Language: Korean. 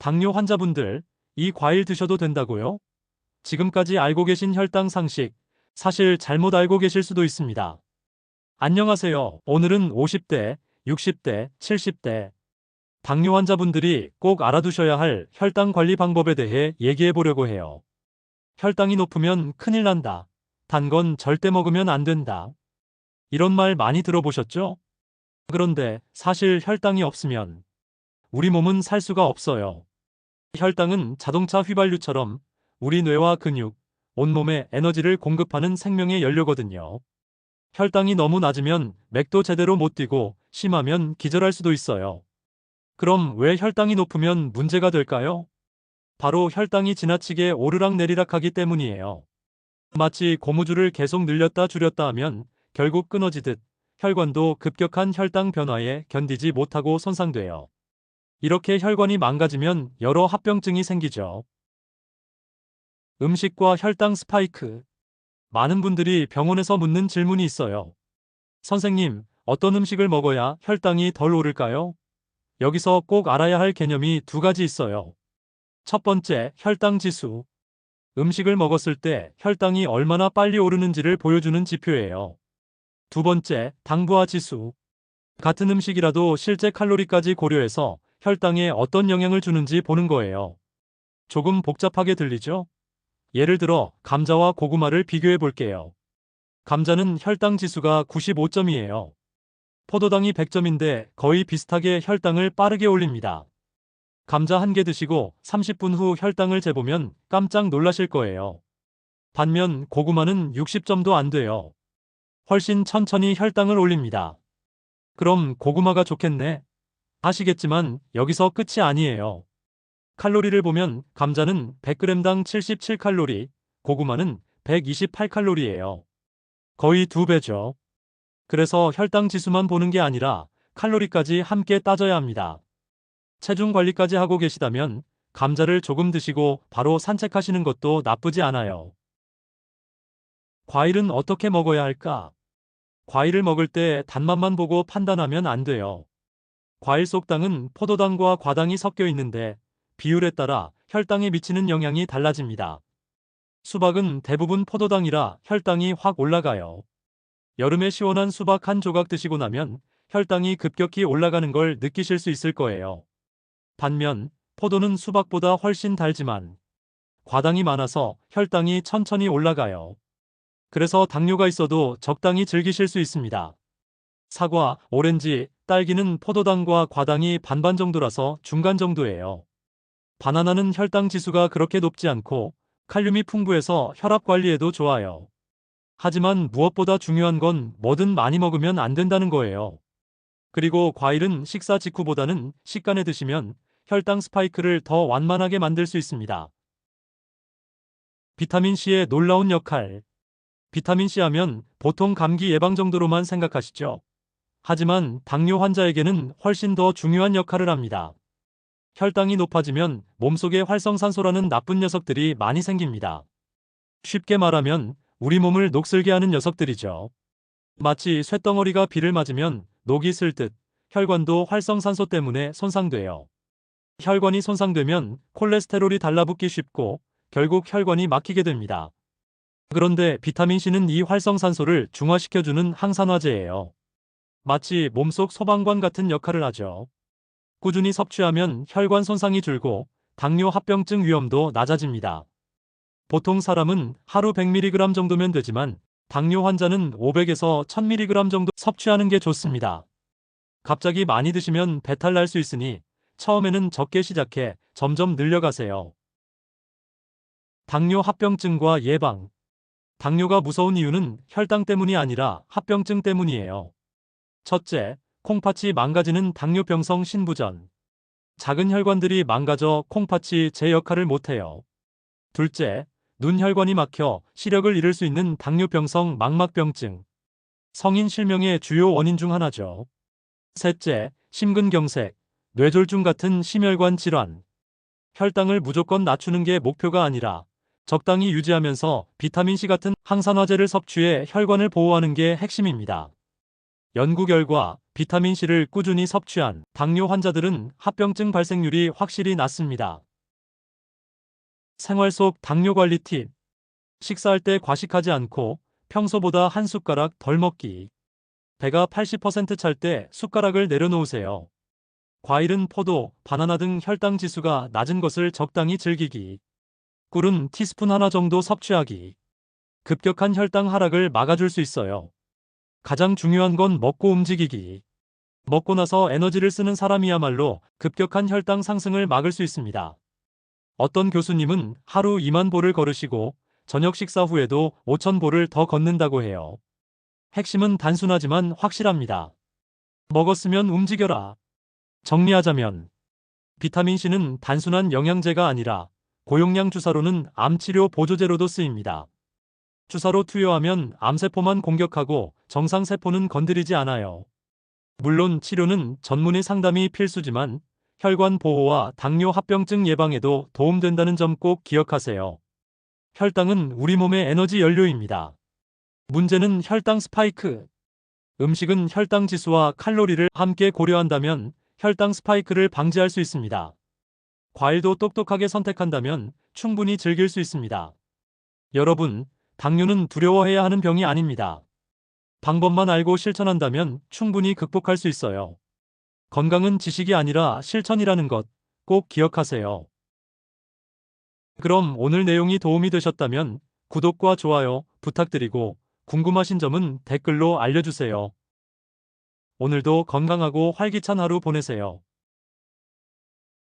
당뇨 환자분들, 이 과일 드셔도 된다고요? 지금까지 알고 계신 혈당 상식, 사실 잘못 알고 계실 수도 있습니다. 안녕하세요. 오늘은 50대, 60대, 70대 당뇨 환자분들이 꼭 알아두셔야 할 혈당 관리 방법에 대해 얘기해 보려고 해요. 혈당이 높으면 큰일 난다. 단 건 절대 먹으면 안 된다. 이런 말 많이 들어보셨죠? 그런데 사실 혈당이 없으면 우리 몸은 살 수가 없어요. 혈당은 자동차 휘발유처럼 우리 뇌와 근육, 온몸에 에너지를 공급하는 생명의 연료거든요. 혈당이 너무 낮으면 맥도 제대로 못 뛰고 심하면 기절할 수도 있어요. 그럼 왜 혈당이 높으면 문제가 될까요? 바로 혈당이 지나치게 오르락내리락 하기 때문이에요. 마치 고무줄을 계속 늘렸다 줄였다 하면 결국 끊어지듯 혈관도 급격한 혈당 변화에 견디지 못하고 손상돼요. 이렇게 혈관이 망가지면 여러 합병증이 생기죠. 음식과 혈당 스파이크. 많은 분들이 병원에서 묻는 질문이 있어요. 선생님, 어떤 음식을 먹어야 혈당이 덜 오를까요? 여기서 꼭 알아야 할 개념이 두 가지 있어요. 첫 번째, 혈당 지수. 음식을 먹었을 때 혈당이 얼마나 빨리 오르는지를 보여주는 지표예요. 두 번째, 당부화 지수. 같은 음식이라도 실제 칼로리까지 고려해서 혈당에 어떤 영향을 주는지 보는 거예요. 조금 복잡하게 들리죠? 예를 들어 감자와 고구마를 비교해 볼게요. 감자는 혈당 지수가 95점이에요. 포도당이 100점인데 거의 비슷하게 혈당을 빠르게 올립니다. 감자 한 개 드시고 30분 후 혈당을 재보면 깜짝 놀라실 거예요. 반면 고구마는 60점도 안 돼요. 훨씬 천천히 혈당을 올립니다. 그럼 고구마가 좋겠네. 아시겠지만 여기서 끝이 아니에요. 칼로리를 보면 감자는 100g당 77칼로리, 고구마는 128칼로리예요. 거의 두 배죠. 그래서 혈당 지수만 보는 게 아니라 칼로리까지 함께 따져야 합니다. 체중 관리까지 하고 계시다면 감자를 조금 드시고 바로 산책하시는 것도 나쁘지 않아요. 과일은 어떻게 먹어야 할까? 과일을 먹을 때 단맛만 보고 판단하면 안 돼요. 과일 속 당은 포도당과 과당이 섞여 있는데 비율에 따라 혈당에 미치는 영향이 달라집니다. 수박은 대부분 포도당이라 혈당이 확 올라가요. 여름에 시원한 수박 한 조각 드시고 나면 혈당이 급격히 올라가는 걸 느끼실 수 있을 거예요. 반면 포도는 수박보다 훨씬 달지만 과당이 많아서 혈당이 천천히 올라가요. 그래서 당뇨가 있어도 적당히 즐기실 수 있습니다. 사과, 오렌지, 딸기는 포도당과 과당이 반반 정도라서 중간 정도예요. 바나나는 혈당 지수가 그렇게 높지 않고 칼륨이 풍부해서 혈압 관리에도 좋아요. 하지만 무엇보다 중요한 건 뭐든 많이 먹으면 안 된다는 거예요. 그리고 과일은 식사 직후보다는 식간에 드시면 혈당 스파이크를 더 완만하게 만들 수 있습니다. 비타민C의 놀라운 역할. 비타민C 하면 보통 감기 예방 정도로만 생각하시죠. 하지만 당뇨 환자에게는 훨씬 더 중요한 역할을 합니다. 혈당이 높아지면 몸속에 활성산소라는 나쁜 녀석들이 많이 생깁니다. 쉽게 말하면 우리 몸을 녹슬게 하는 녀석들이죠. 마치 쇳덩어리가 비를 맞으면 녹이 슬 듯 혈관도 활성산소 때문에 손상돼요. 혈관이 손상되면 콜레스테롤이 달라붙기 쉽고 결국 혈관이 막히게 됩니다. 그런데 비타민C는 이 활성산소를 중화시켜주는 항산화제예요. 마치 몸속 소방관 같은 역할을 하죠. 꾸준히 섭취하면 혈관 손상이 줄고 당뇨 합병증 위험도 낮아집니다. 보통 사람은 하루 100mg 정도면 되지만 당뇨 환자는 500에서 1000mg 정도 섭취하는 게 좋습니다. 갑자기 많이 드시면 배탈 날 수 있으니 처음에는 적게 시작해 점점 늘려가세요. 당뇨 합병증과 예방. 당뇨가 무서운 이유는 혈당 때문이 아니라 합병증 때문이에요. 첫째, 콩팥이 망가지는 당뇨병성 신부전. 작은 혈관들이 망가져 콩팥이 제 역할을 못해요. 둘째, 눈 혈관이 막혀 시력을 잃을 수 있는 당뇨병성 망막병증. 성인 실명의 주요 원인 중 하나죠. 셋째, 심근경색, 뇌졸중 같은 심혈관 질환. 혈당을 무조건 낮추는 게 목표가 아니라 적당히 유지하면서 비타민C 같은 항산화제를 섭취해 혈관을 보호하는 게 핵심입니다. 연구 결과 비타민C를 꾸준히 섭취한 당뇨 환자들은 합병증 발생률이 확실히 낮습니다. 생활 속 당뇨 관리 팁. 식사할 때 과식하지 않고 평소보다 한 숟가락 덜 먹기. 배가 80%찰 때 숟가락을 내려놓으세요. 과일은 포도, 바나나 등 혈당 지수가 낮은 것을 적당히 즐기기. 꿀은 티스푼 하나 정도 섭취하기. 급격한 혈당 하락을 막아줄 수 있어요. 가장 중요한 건 먹고 움직이기. 먹고 나서 에너지를 쓰는 사람이야말로 급격한 혈당 상승을 막을 수 있습니다. 어떤 교수님은 하루 2만 보를 걸으시고 저녁 식사 후에도 5천 보를 더 걷는다고 해요. 핵심은 단순하지만 확실합니다. 먹었으면 움직여라. 정리하자면 비타민C는 단순한 영양제가 아니라 고용량 주사로는 암치료 보조제로도 쓰입니다. 주사로 투여하면 암세포만 공격하고 정상 세포는 건드리지 않아요. 물론 치료는 전문의 상담이 필수지만 혈관 보호와 당뇨 합병증 예방에도 도움된다는 점 꼭 기억하세요. 혈당은 우리 몸의 에너지 연료입니다. 문제는 혈당 스파이크. 음식은 혈당 지수와 칼로리를 함께 고려한다면 혈당 스파이크를 방지할 수 있습니다. 과일도 똑똑하게 선택한다면 충분히 즐길 수 있습니다. 여러분, 당뇨는 두려워해야 하는 병이 아닙니다. 방법만 알고 실천한다면 충분히 극복할 수 있어요. 건강은 지식이 아니라 실천이라는 것 꼭 기억하세요. 그럼 오늘 내용이 도움이 되셨다면 구독과 좋아요 부탁드리고 궁금하신 점은 댓글로 알려주세요. 오늘도 건강하고 활기찬 하루 보내세요.